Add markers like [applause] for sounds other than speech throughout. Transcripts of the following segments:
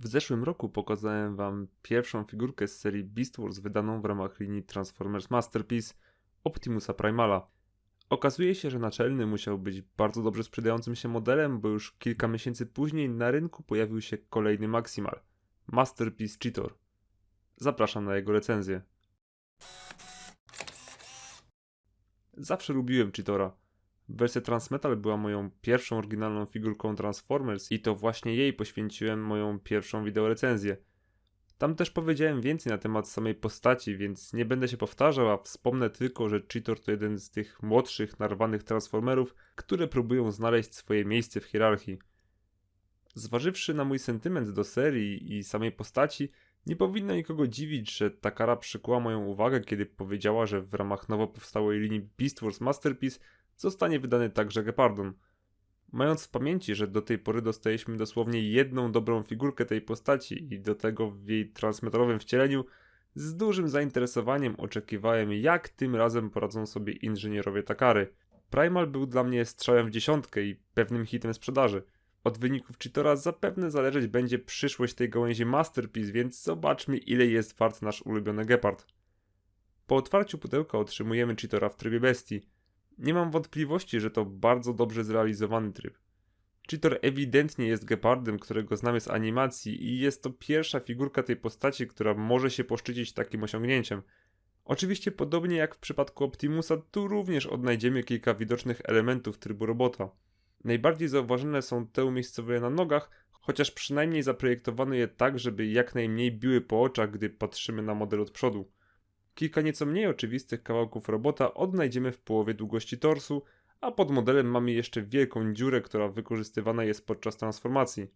W zeszłym roku pokazałem Wam pierwszą figurkę z serii Beast Wars wydaną w ramach linii Transformers Masterpiece Optimusa Primala. Okazuje się, że naczelny musiał być bardzo dobrze sprzedającym się modelem, bo już kilka miesięcy później na rynku pojawił się kolejny Maximal Masterpiece Cheetor. Zapraszam na jego recenzję. Zawsze lubiłem Cheetora. Wersja Transmetal była moją pierwszą oryginalną figurką Transformers i to właśnie jej poświęciłem moją pierwszą wideorecenzję. Tam też powiedziałem więcej na temat samej postaci, więc nie będę się powtarzał, a wspomnę tylko, że Cheetor to jeden z tych młodszych, narwanych Transformerów, które próbują znaleźć swoje miejsce w hierarchii. Zważywszy na mój sentyment do serii i samej postaci, nie powinno nikogo dziwić, że Takara przykuła moją uwagę, kiedy powiedziała, że w ramach nowo powstałej linii Beast Wars Masterpiece zostanie wydany także Gepardon. Mając w pamięci, że do tej pory dostaliśmy dosłownie jedną dobrą figurkę tej postaci i do tego w jej transmetalowym wcieleniu, z dużym zainteresowaniem oczekiwałem, jak tym razem poradzą sobie inżynierowie Takary. Primal był dla mnie strzałem w dziesiątkę i pewnym hitem sprzedaży. Od wyników Cheetora zapewne zależeć będzie przyszłość tej gałęzi Masterpiece, więc zobaczmy ile jest wart nasz ulubiony Gepard. Po otwarciu pudełka otrzymujemy Cheetora w trybie bestii. Nie mam wątpliwości, że to bardzo dobrze zrealizowany tryb. Cheetor ewidentnie jest gepardem, którego znamy z animacji i jest to pierwsza figurka tej postaci, która może się poszczycić takim osiągnięciem. Oczywiście podobnie jak w przypadku Optimusa, tu również odnajdziemy kilka widocznych elementów trybu robota. Najbardziej zauważone są te umiejscowione na nogach, chociaż przynajmniej zaprojektowano je tak, żeby jak najmniej biły po oczach, gdy patrzymy na model od przodu. Kilka nieco mniej oczywistych kawałków robota odnajdziemy w połowie długości torsu, a pod modelem mamy jeszcze wielką dziurę, która wykorzystywana jest podczas transformacji.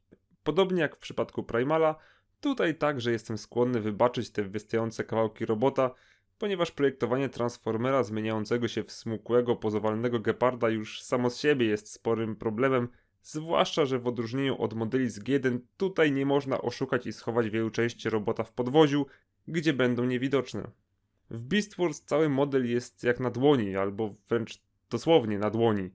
Podobnie jak w przypadku Primala, tutaj także jestem skłonny wybaczyć te wystające kawałki robota, ponieważ projektowanie Transformera zmieniającego się w smukłego, pozowalnego geparda już samo z siebie jest sporym problemem, zwłaszcza, że w odróżnieniu od modeli z G1 tutaj nie można oszukać i schować wielu części robota w podwoziu, gdzie będą niewidoczne. W Beast Wars cały model jest jak na dłoni, albo wręcz dosłownie na dłoni.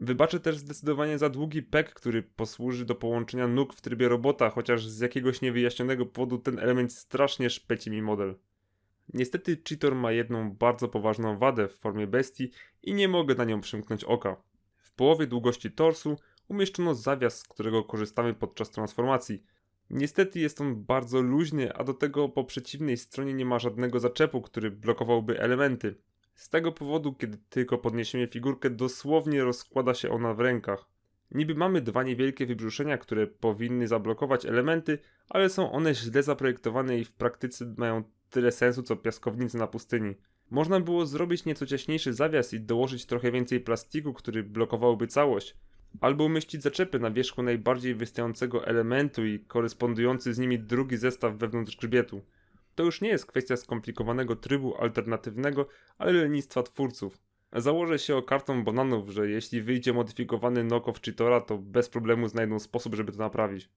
Wybaczę też zdecydowanie za długi pek, który posłuży do połączenia nóg w trybie robota, chociaż z jakiegoś niewyjaśnionego powodu ten element strasznie szpeci mi model. Niestety Cheetor ma jedną bardzo poważną wadę w formie bestii i nie mogę na nią przymknąć oka. W połowie długości torsu umieszczono zawias, z którego korzystamy podczas transformacji. Niestety jest on bardzo luźny, a do tego po przeciwnej stronie nie ma żadnego zaczepu, który blokowałby elementy. Z tego powodu, kiedy tylko podniesiemy figurkę, dosłownie rozkłada się ona w rękach. Niby mamy dwa niewielkie wybrzuszenia, które powinny zablokować elementy, ale są one źle zaprojektowane i w praktyce mają tyle sensu co piaskownicy na pustyni. Można było zrobić nieco ciaśniejszy zawias i dołożyć trochę więcej plastiku, który blokowałby całość. Albo umieścić zaczepy na wierzchu najbardziej wystającego elementu i korespondujący z nimi drugi zestaw wewnątrz grzbietu. To już nie jest kwestia skomplikowanego trybu alternatywnego, ale lenistwa twórców. Założę się o kartą bananów, że jeśli wyjdzie modyfikowany knockoff Cheetora, to bez problemu znajdą sposób, żeby to naprawić.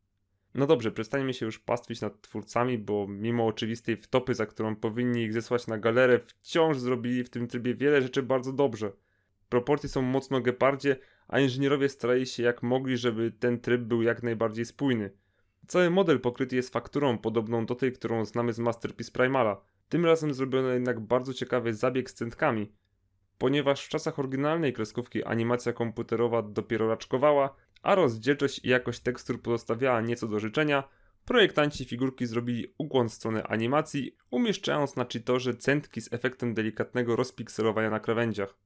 No dobrze, przestańmy się już pastwić nad twórcami, bo mimo oczywistej wtopy, za którą powinni ich zesłać na galerę, wciąż zrobili w tym trybie wiele rzeczy bardzo dobrze. Proporcje są mocno gepardzie, a inżynierowie starali się jak mogli, żeby ten tryb był jak najbardziej spójny. Cały model pokryty jest fakturą podobną do tej, którą znamy z Masterpiece Primala. Tym razem zrobiono jednak bardzo ciekawy zabieg z centkami. Ponieważ w czasach oryginalnej kreskówki animacja komputerowa dopiero raczkowała, a rozdzielczość i jakość tekstur pozostawiała nieco do życzenia, projektanci figurki zrobili ukłon w stronę animacji, umieszczając na cheatorze centki z efektem delikatnego rozpikselowania na krawędziach.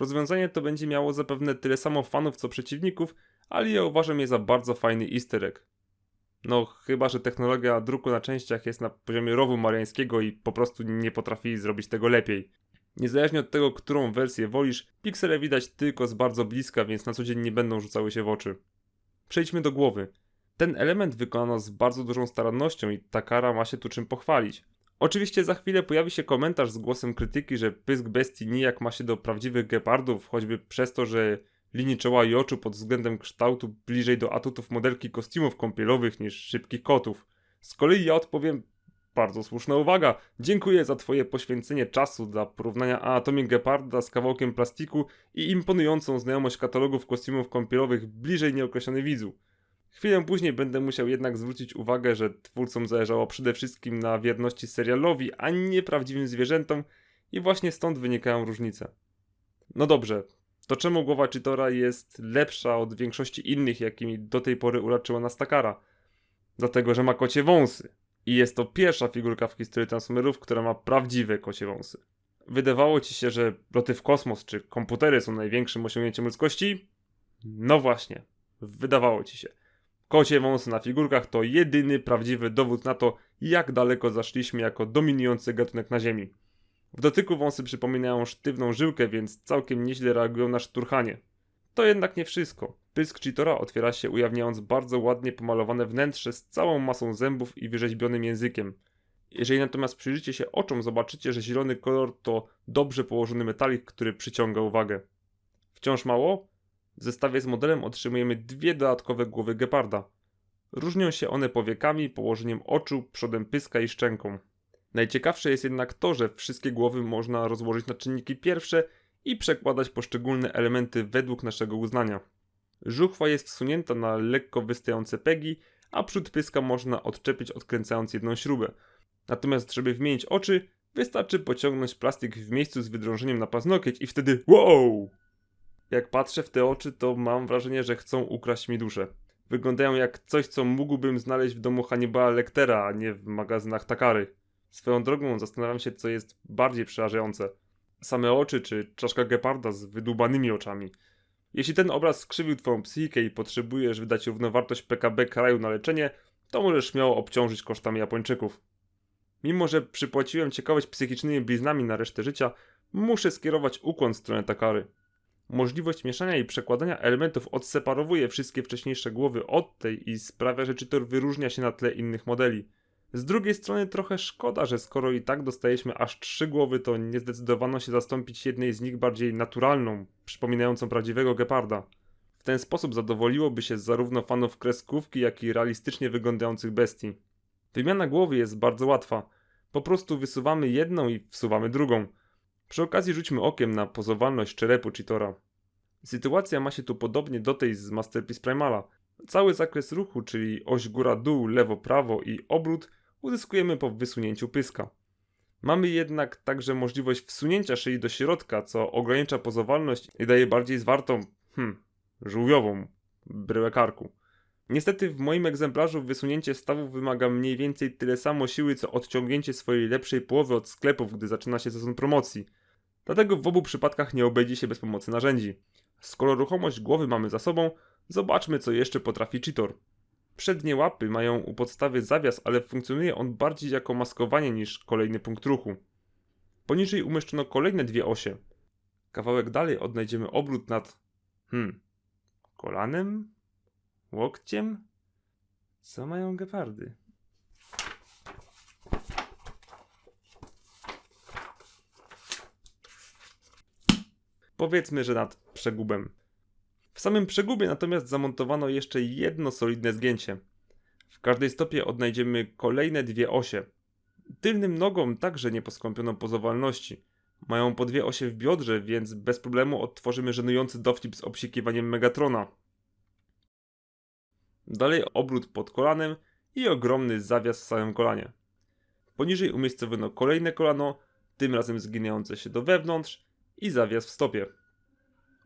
Rozwiązanie to będzie miało zapewne tyle samo fanów co przeciwników, ale ja uważam je za bardzo fajny easter egg. No, chyba że technologia druku na częściach jest na poziomie rowu mariańskiego i po prostu nie potrafi zrobić tego lepiej. Niezależnie od tego, którą wersję wolisz, piksele widać tylko z bardzo bliska, więc na co dzień nie będą rzucały się w oczy. Przejdźmy do głowy. Ten element wykonano z bardzo dużą starannością i Takara ma się tu czym pochwalić. Oczywiście za chwilę pojawi się komentarz z głosem krytyki, że pysk bestii nijak ma się do prawdziwych gepardów, choćby przez to, że linii czoła i oczu pod względem kształtu bliżej do atutów modelki kostiumów kąpielowych niż szybkich kotów. Z kolei ja odpowiem, bardzo słuszna uwaga. Dziękuję za Twoje poświęcenie czasu dla porównania anatomii geparda z kawałkiem plastiku i imponującą znajomość katalogów kostiumów kąpielowych bliżej nieokreślony widzu. Chwilę później będę musiał jednak zwrócić uwagę, że twórcom zależało przede wszystkim na wierności serialowi, a nie prawdziwym zwierzętom i właśnie stąd wynikają różnice. No dobrze, to czemu głowa Chitora jest lepsza od większości innych, jakimi do tej pory uraczyła nas Takara? Dlatego, że ma kocie wąsy. I jest to pierwsza figurka w historii Transformerów, która ma prawdziwe kocie wąsy. Wydawało ci się, że loty w kosmos czy komputery są największym osiągnięciem ludzkości? No właśnie, wydawało ci się. Kocie wąsy na figurkach to jedyny prawdziwy dowód na to, jak daleko zaszliśmy jako dominujący gatunek na Ziemi. W dotyku wąsy przypominają sztywną żyłkę, więc całkiem nieźle reagują na szturchanie. To jednak nie wszystko. Pysk Cheetora otwiera się ujawniając bardzo ładnie pomalowane wnętrze z całą masą zębów i wyrzeźbionym językiem. Jeżeli natomiast przyjrzycie się oczom, zobaczycie, że zielony kolor to dobrze położony metalik, który przyciąga uwagę. Wciąż mało? W zestawie z modelem otrzymujemy dwie dodatkowe głowy geparda. Różnią się one powiekami, położeniem oczu, przodem pyska i szczęką. Najciekawsze jest jednak to, że wszystkie głowy można rozłożyć na czynniki pierwsze i przekładać poszczególne elementy według naszego uznania. Żuchwa jest wsunięta na lekko wystające pegi, a przód pyska można odczepić odkręcając jedną śrubę. Natomiast żeby wymienić oczy, wystarczy pociągnąć plastik w miejscu z wydrążeniem na paznokieć i wtedy wow! Jak patrzę w te oczy, to mam wrażenie, że chcą ukraść mi duszę. Wyglądają jak coś, co mógłbym znaleźć w domu Hannibala Lectera, a nie w magazynach Takary. Swoją drogą zastanawiam się, co jest bardziej przerażające. Same oczy, czy czaszka geparda z wydłubanymi oczami. Jeśli ten obraz skrzywił twoją psychikę i potrzebujesz wydać równowartość PKB kraju na leczenie, to możesz śmiało obciążyć kosztami Japończyków. Mimo, że przypłaciłem ciekawość psychicznymi bliznami na resztę życia, muszę skierować ukłon w stronę Takary. Możliwość mieszania i przekładania elementów odseparowuje wszystkie wcześniejsze głowy od tej i sprawia, że czytor wyróżnia się na tle innych modeli. Z drugiej strony trochę szkoda, że skoro i tak dostaliśmy aż trzy głowy, to nie zdecydowano się zastąpić jednej z nich bardziej naturalną, przypominającą prawdziwego geparda. W ten sposób zadowoliłoby się zarówno fanów kreskówki, jak i realistycznie wyglądających bestii. Wymiana głowy jest bardzo łatwa. Po prostu wysuwamy jedną i wsuwamy drugą. Przy okazji rzućmy okiem na pozowalność czerepu Cheetora. Sytuacja ma się tu podobnie do tej z Masterpiece Primala. Cały zakres ruchu, czyli oś góra-dół, lewo-prawo i obrót uzyskujemy po wysunięciu pyska. Mamy jednak także możliwość wsunięcia szyi do środka, co ogranicza pozowalność i daje bardziej zwartą, hmm, żółwiową bryłę karku. Niestety w moim egzemplarzu wysunięcie stawów wymaga mniej więcej tyle samo siły, co odciągnięcie swojej lepszej połowy od sklepów, gdy zaczyna się sezon promocji. Dlatego w obu przypadkach nie obejdzie się bez pomocy narzędzi. Skoro ruchomość głowy mamy za sobą, zobaczmy co jeszcze potrafi Cheetor. Przednie łapy mają u podstawy zawias, ale funkcjonuje on bardziej jako maskowanie niż kolejny punkt ruchu. Poniżej umieszczono kolejne dwie osie. Kawałek dalej odnajdziemy obrót nad... Hmm... Kolanem? Łokciem? Co mają gepardy? Powiedzmy, że nad przegubem. W samym przegubie natomiast zamontowano jeszcze jedno solidne zgięcie. W każdej stopie odnajdziemy kolejne dwie osie. Tylnym nogom także nie poskąpiono pozowalności. Mają po dwie osie w biodrze, więc bez problemu odtworzymy żenujący dowcip z obsikiwaniem Megatrona. Dalej obrót pod kolanem i ogromny zawias w samym kolanie. Poniżej umiejscowiono kolejne kolano, tym razem zginające się do wewnątrz i zawias w stopie.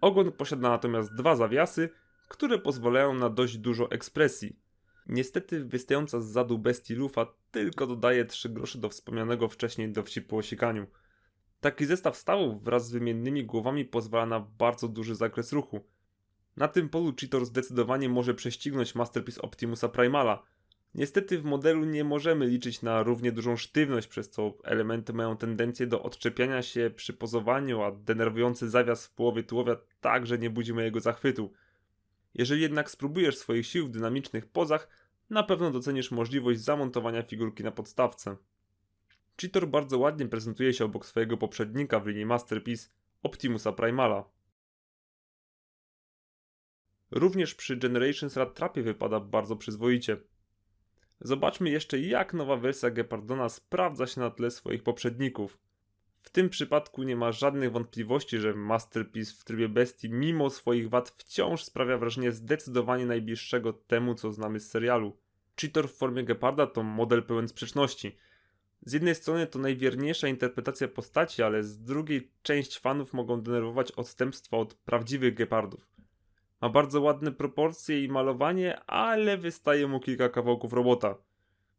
Ogon posiada natomiast dwa zawiasy, które pozwalają na dość dużo ekspresji. Niestety wystająca z zadu bestii lufa tylko dodaje 3 grosze do wspomnianego wcześniej dowcipu o sikaniu. Taki zestaw stawów wraz z wymiennymi głowami pozwala na bardzo duży zakres ruchu. Na tym polu Cheetor zdecydowanie może prześcignąć Masterpiece Optimusa Primala – Niestety w modelu nie możemy liczyć na równie dużą sztywność, przez co elementy mają tendencję do odczepiania się przy pozowaniu, a denerwujący zawias w połowie tułowia także nie budzi mojego zachwytu. Jeżeli jednak spróbujesz swoich sił w dynamicznych pozach, na pewno docenisz możliwość zamontowania figurki na podstawce. Cheetor bardzo ładnie prezentuje się obok swojego poprzednika w linii Masterpiece Optimusa Primala. Również przy Generations Rat Trapie wypada bardzo przyzwoicie. Zobaczmy jeszcze, jak nowa wersja Gepardona sprawdza się na tle swoich poprzedników. W tym przypadku nie ma żadnych wątpliwości, że Masterpiece w trybie bestii mimo swoich wad wciąż sprawia wrażenie zdecydowanie najbliższego temu, co znamy z serialu. Cheetor w formie Geparda to model pełen sprzeczności. Z jednej strony to najwierniejsza interpretacja postaci, ale z drugiej część fanów mogą denerwować odstępstwa od prawdziwych Gepardów. Ma bardzo ładne proporcje i malowanie, ale wystaje mu kilka kawałków robota.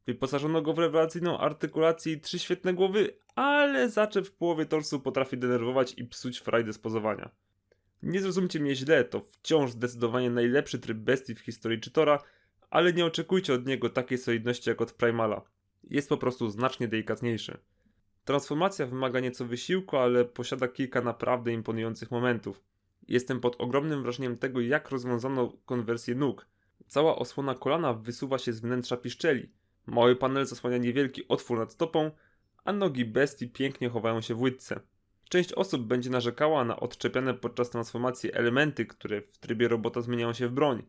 Wyposażono go w rewelacyjną artykulację i trzy świetne głowy, ale zaczep w połowie torsu potrafi denerwować i psuć frajdę z pozowania. Nie zrozumcie mnie źle, to wciąż zdecydowanie najlepszy tryb bestii w historii Czytora, ale nie oczekujcie od niego takiej solidności jak od Primala. Jest po prostu znacznie delikatniejszy. Transformacja wymaga nieco wysiłku, ale posiada kilka naprawdę imponujących momentów. Jestem pod ogromnym wrażeniem tego, jak rozwiązano konwersję nóg. Cała osłona kolana wysuwa się z wnętrza piszczeli. Mały panel zasłania niewielki otwór nad stopą, a nogi bestii pięknie chowają się w łydce. Część osób będzie narzekała na odczepiane podczas transformacji elementy, które w trybie robota zmieniają się w broń.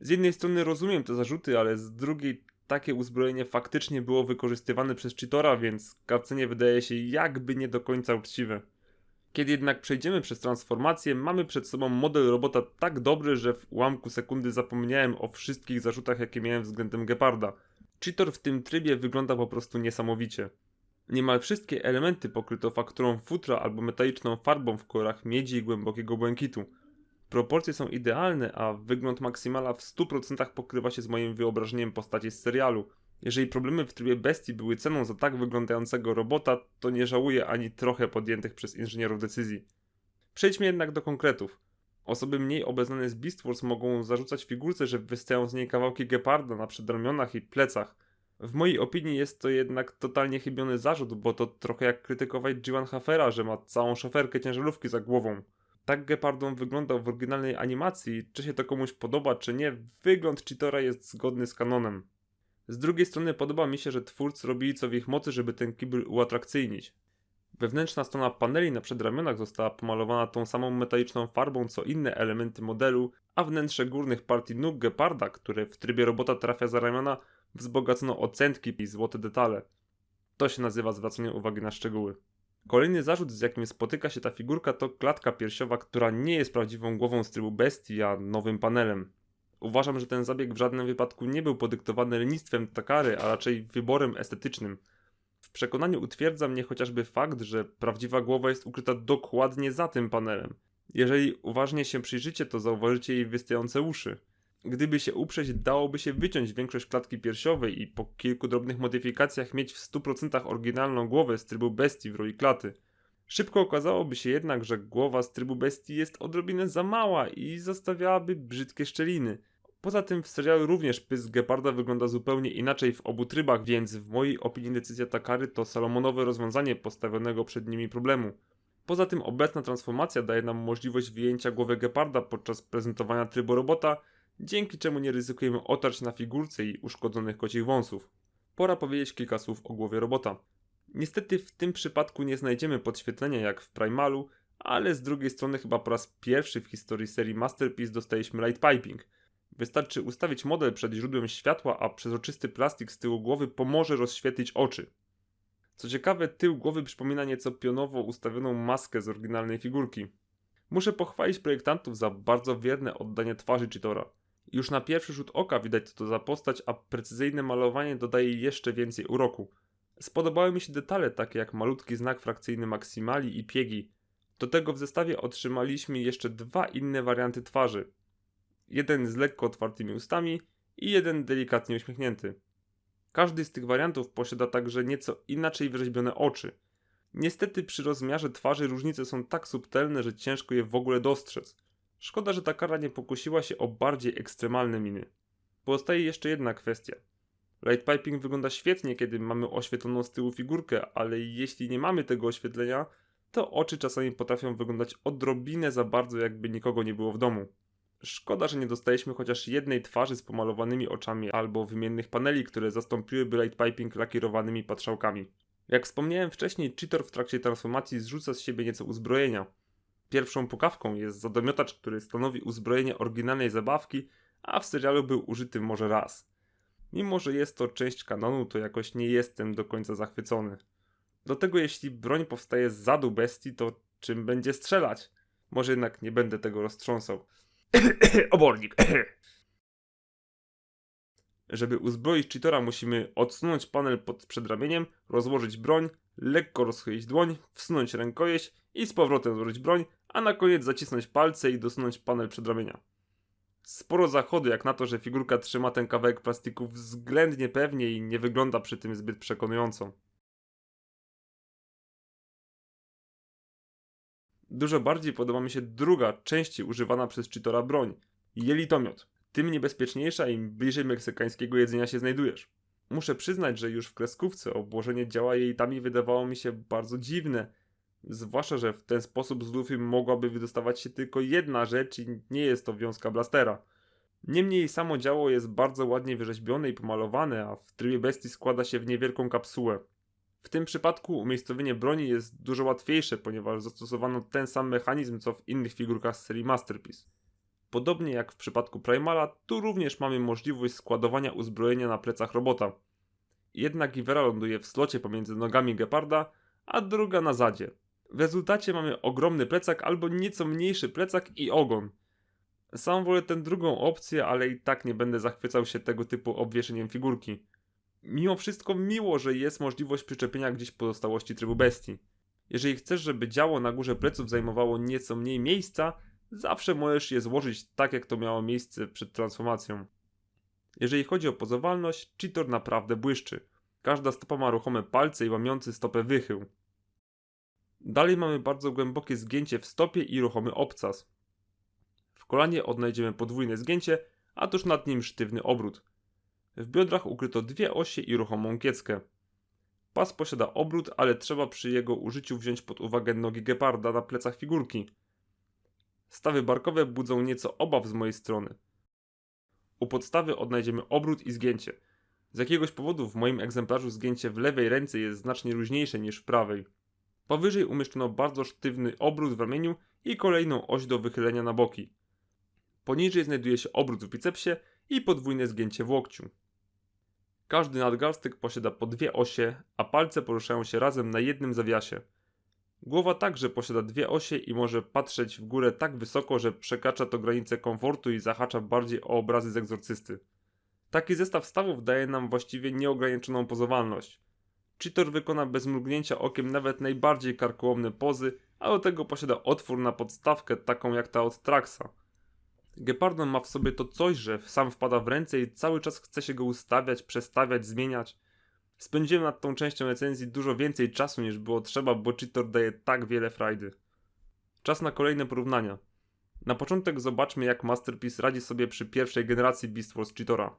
Z jednej strony rozumiem te zarzuty, ale z drugiej takie uzbrojenie faktycznie było wykorzystywane przez Cheetora, więc karcenie wydaje się jakby nie do końca uczciwe. Kiedy jednak przejdziemy przez transformację, mamy przed sobą model robota tak dobry, że w ułamku sekundy zapomniałem o wszystkich zarzutach, jakie miałem względem Geparda. Cheetor w tym trybie wygląda po prostu niesamowicie. Niemal wszystkie elementy pokryto fakturą futra albo metaliczną farbą w kolorach miedzi i głębokiego błękitu. Proporcje są idealne, a wygląd Maximala w 100% pokrywa się z moim wyobrażeniem postaci z serialu. Jeżeli problemy w trybie bestii były ceną za tak wyglądającego robota, to nie żałuję ani trochę podjętych przez inżynierów decyzji. Przejdźmy jednak do konkretów. Osoby mniej obeznane z Beast Wars mogą zarzucać figurce, że wystają z niej kawałki geparda na przedramionach i plecach. W mojej opinii jest to jednak totalnie chybiony zarzut, bo to trochę jak krytykować G1 Hafera, że ma całą szoferkę ciężarówki za głową. Tak Gepardon wyglądał w oryginalnej animacji, czy się to komuś podoba, czy nie, wygląd Cheetora jest zgodny z kanonem. Z drugiej strony podoba mi się, że twórcy robili co w ich mocy, żeby ten kibel uatrakcyjnić. Wewnętrzna strona paneli na przedramionach została pomalowana tą samą metaliczną farbą co inne elementy modelu, a wnętrze górnych partii nóg Geparda, które w trybie robota trafia za ramiona, wzbogacono o centki i złote detale. To się nazywa zwracanie uwagi na szczegóły. Kolejny zarzut, z jakim spotyka się ta figurka, to klatka piersiowa, która nie jest prawdziwą głową z trybu bestii, a nowym panelem. Uważam, że ten zabieg w żadnym wypadku nie był podyktowany lenistwem Takary, a raczej wyborem estetycznym. W przekonaniu utwierdza mnie chociażby fakt, że prawdziwa głowa jest ukryta dokładnie za tym panelem. Jeżeli uważnie się przyjrzycie, to zauważycie jej wystające uszy. Gdyby się uprzeć, dałoby się wyciąć większość klatki piersiowej i po kilku drobnych modyfikacjach mieć w 100% oryginalną głowę z trybu bestii w roli klaty. Szybko okazałoby się jednak, że głowa z trybu bestii jest odrobinę za mała i zostawiałaby brzydkie szczeliny. Poza tym w serialu również pysk Geparda wygląda zupełnie inaczej w obu trybach, więc w mojej opinii decyzja Takary to salomonowe rozwiązanie postawionego przed nimi problemu. Poza tym obecna transformacja daje nam możliwość wyjęcia głowy Geparda podczas prezentowania trybu robota, dzięki czemu nie ryzykujemy otarć na figurce i uszkodzonych kocich wąsów. Pora powiedzieć kilka słów o głowie robota. Niestety w tym przypadku nie znajdziemy podświetlenia jak w Primalu, ale z drugiej strony chyba po raz pierwszy w historii serii Masterpiece dostaliśmy light piping. Wystarczy ustawić model przed źródłem światła, a przezroczysty plastik z tyłu głowy pomoże rozświetlić oczy. Co ciekawe, tył głowy przypomina nieco pionowo ustawioną maskę z oryginalnej figurki. Muszę pochwalić projektantów za bardzo wierne oddanie twarzy Cheetora. Już na pierwszy rzut oka widać co to za postać, a precyzyjne malowanie dodaje jeszcze więcej uroku. Spodobały mi się detale takie jak malutki znak frakcyjny Maksimali i piegi. Do tego w zestawie otrzymaliśmy jeszcze dwa inne warianty twarzy. Jeden z lekko otwartymi ustami i jeden delikatnie uśmiechnięty. Każdy z tych wariantów posiada także nieco inaczej wyrzeźbione oczy. Niestety przy rozmiarze twarzy różnice są tak subtelne, że ciężko je w ogóle dostrzec. Szkoda, że ta kara nie pokusiła się o bardziej ekstremalne miny. Pozostaje jeszcze jedna kwestia. Light piping wygląda świetnie, kiedy mamy oświetloną z tyłu figurkę, ale jeśli nie mamy tego oświetlenia, to oczy czasami potrafią wyglądać odrobinę za bardzo, jakby nikogo nie było w domu. Szkoda, że nie dostaliśmy chociaż jednej twarzy z pomalowanymi oczami albo wymiennych paneli, które zastąpiłyby light piping lakierowanymi patrzałkami. Jak wspomniałem wcześniej, Cheetor w trakcie transformacji zrzuca z siebie nieco uzbrojenia. Pierwszą pukawką jest zadomiotacz, który stanowi uzbrojenie oryginalnej zabawki, a w serialu był użyty może raz. Mimo, że jest to część kanonu, to jakoś nie jestem do końca zachwycony. Do tego jeśli broń powstaje z zadu bestii, to czym będzie strzelać? Może jednak nie będę tego roztrząsał. [coughs] Obornik. [coughs] Żeby uzbroić cheatora musimy odsunąć panel pod przedramieniem, rozłożyć broń, lekko rozchylić dłoń, wsunąć rękojeść i z powrotem złożyć broń, a na koniec zacisnąć palce i dosunąć panel przedramienia. Sporo zachodu jak na to, że figurka trzyma ten kawałek plastiku względnie pewnie i nie wygląda przy tym zbyt przekonująco. Dużo bardziej podoba mi się druga, częściej używana przez cheatora broń jelitomiot. Tym niebezpieczniejsza im bliżej meksykańskiego jedzenia się znajdujesz. Muszę przyznać, że już w kreskówce obłożenie działa jelitami wydawało mi się bardzo dziwne. Zwłaszcza, że w ten sposób z lufy mogłaby wydostawać się tylko jedna rzecz i nie jest to wiązka blastera. Niemniej samo działo jest bardzo ładnie wyrzeźbione i pomalowane, a w trybie bestii składa się w niewielką kapsułę. W tym przypadku umiejscowienie broni jest dużo łatwiejsze, ponieważ zastosowano ten sam mechanizm co w innych figurkach z serii Masterpiece. Podobnie jak w przypadku Primala, tu również mamy możliwość składowania uzbrojenia na plecach robota. Jedna giwera ląduje w slocie pomiędzy nogami geparda, a druga na zadzie. W rezultacie mamy ogromny plecak albo nieco mniejszy plecak i ogon. Sam wolę tę drugą opcję, ale i tak nie będę zachwycał się tego typu obwieszeniem figurki. Mimo wszystko miło, że jest możliwość przyczepienia gdzieś pozostałości trybu bestii. Jeżeli chcesz, żeby działo na górze pleców zajmowało nieco mniej miejsca, zawsze możesz je złożyć tak, jak to miało miejsce przed transformacją. Jeżeli chodzi o pozowalność, cheater naprawdę błyszczy. Każda stopa ma ruchome palce i łamiący stopę wychył. Dalej mamy bardzo głębokie zgięcie w stopie i ruchomy obcas. W kolanie odnajdziemy podwójne zgięcie, a tuż nad nim sztywny obrót. W biodrach ukryto dwie osie i ruchomą kieckę. Pas posiada obrót, ale trzeba przy jego użyciu wziąć pod uwagę nogi geparda na plecach figurki. Stawy barkowe budzą nieco obaw z mojej strony. U podstawy odnajdziemy obrót i zgięcie. Z jakiegoś powodu w moim egzemplarzu zgięcie w lewej ręce jest znacznie luźniejsze niż w prawej. Powyżej umieszczono bardzo sztywny obrót w ramieniu i kolejną oś do wychylenia na boki. Poniżej znajduje się obrót w bicepsie i podwójne zgięcie w łokciu. Każdy nadgarstek posiada po dwie osie, a palce poruszają się razem na jednym zawiasie. Głowa także posiada dwie osie i może patrzeć w górę tak wysoko, że przekracza to granice komfortu i zahacza bardziej o obrazy z egzorcysty. Taki zestaw stawów daje nam właściwie nieograniczoną pozowalność. Cheater wykona bez mrugnięcia okiem nawet najbardziej karkołomne pozy, a do tego posiada otwór na podstawkę taką jak ta od Traxa. Gepardon ma w sobie to coś, że sam wpada w ręce i cały czas chce się go ustawiać, przestawiać, zmieniać. Spędziłem nad tą częścią recenzji dużo więcej czasu niż było trzeba, bo Cheater daje tak wiele frajdy. Czas na kolejne porównania. Na początek zobaczmy jak Masterpiece radzi sobie przy pierwszej generacji Beast Wars Cheatora.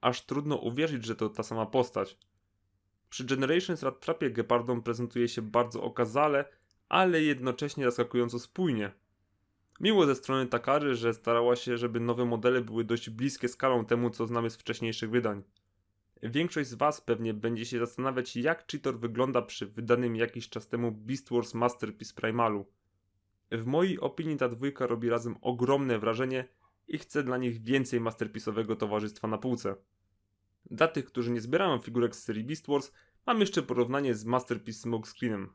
Aż trudno uwierzyć, że to ta sama postać. Przy Generations Rat Trapie Gepardon prezentuje się bardzo okazale, ale jednocześnie zaskakująco spójnie. Miło ze strony Takary, że starała się, żeby nowe modele były dość bliskie skalą temu, co znamy z wcześniejszych wydań. Większość z Was pewnie będzie się zastanawiać, jak Cheetor wygląda przy wydanym jakiś czas temu Beast Wars Masterpiece Primalu. W mojej opinii ta dwójka robi razem ogromne wrażenie i chcę dla nich więcej masterpiece'owego towarzystwa na półce. Dla tych, którzy nie zbierają figurek z serii Beast Wars, mam jeszcze porównanie z Masterpiece Smokescreenem.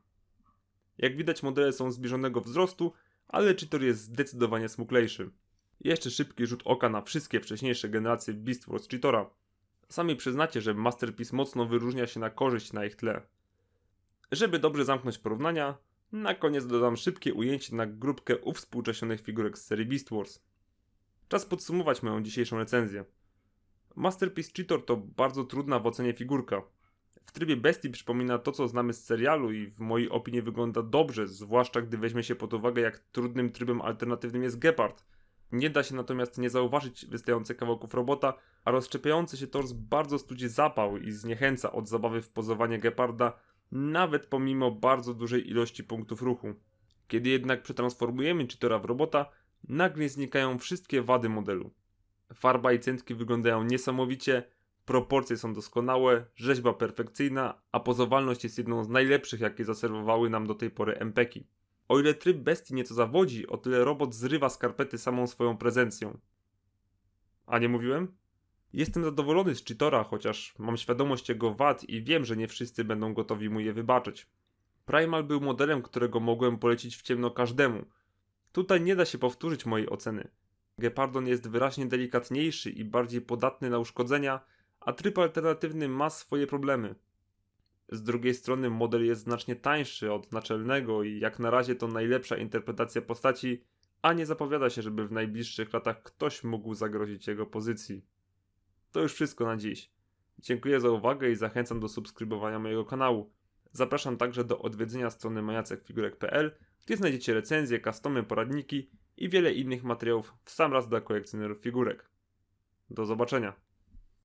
Jak widać modele są zbliżonego wzrostu, ale Cheetor jest zdecydowanie smuklejszy. Jeszcze szybki rzut oka na wszystkie wcześniejsze generacje Beast Wars Cheetora. Sami przyznacie, że Masterpiece mocno wyróżnia się na korzyść na ich tle. Żeby dobrze zamknąć porównania, na koniec dodam szybkie ujęcie na grupkę uwspółcześnionych figurek z serii Beast Wars. Czas podsumować moją dzisiejszą recenzję. Masterpiece Cheetor to bardzo trudna w ocenie figurka. W trybie bestii przypomina to, co znamy z serialu i w mojej opinii wygląda dobrze, zwłaszcza gdy weźmie się pod uwagę, jak trudnym trybem alternatywnym jest Gepard. Nie da się natomiast nie zauważyć wystających kawałków robota, a rozszczepiający się tors bardzo studzi zapał i zniechęca od zabawy w pozowanie geparda, nawet pomimo bardzo dużej ilości punktów ruchu. Kiedy jednak przetransformujemy cheatera w robota, nagle znikają wszystkie wady modelu. Farba i centki wyglądają niesamowicie, proporcje są doskonałe, rzeźba perfekcyjna, a pozowalność jest jedną z najlepszych, jakie zaserwowały nam do tej pory MPki. O ile tryb bestii nieco zawodzi, o tyle robot zrywa skarpety samą swoją prezencją. A nie mówiłem? Jestem zadowolony z Cheetora, chociaż mam świadomość jego wad i wiem, że nie wszyscy będą gotowi mu je wybaczyć. Primal był modelem, którego mogłem polecić w ciemno każdemu. Tutaj nie da się powtórzyć mojej oceny. Gepardon jest wyraźnie delikatniejszy i bardziej podatny na uszkodzenia, a tryb alternatywny ma swoje problemy. Z drugiej strony model jest znacznie tańszy od naczelnego i jak na razie to najlepsza interpretacja postaci, a nie zapowiada się, żeby w najbliższych latach ktoś mógł zagrozić jego pozycji. To już wszystko na dziś. Dziękuję za uwagę i zachęcam do subskrybowania mojego kanału. Zapraszam także do odwiedzenia strony majacekfigurek.pl, gdzie znajdziecie recenzje, customy, poradniki i wiele innych materiałów w sam raz dla kolekcjonerów figurek. Do zobaczenia.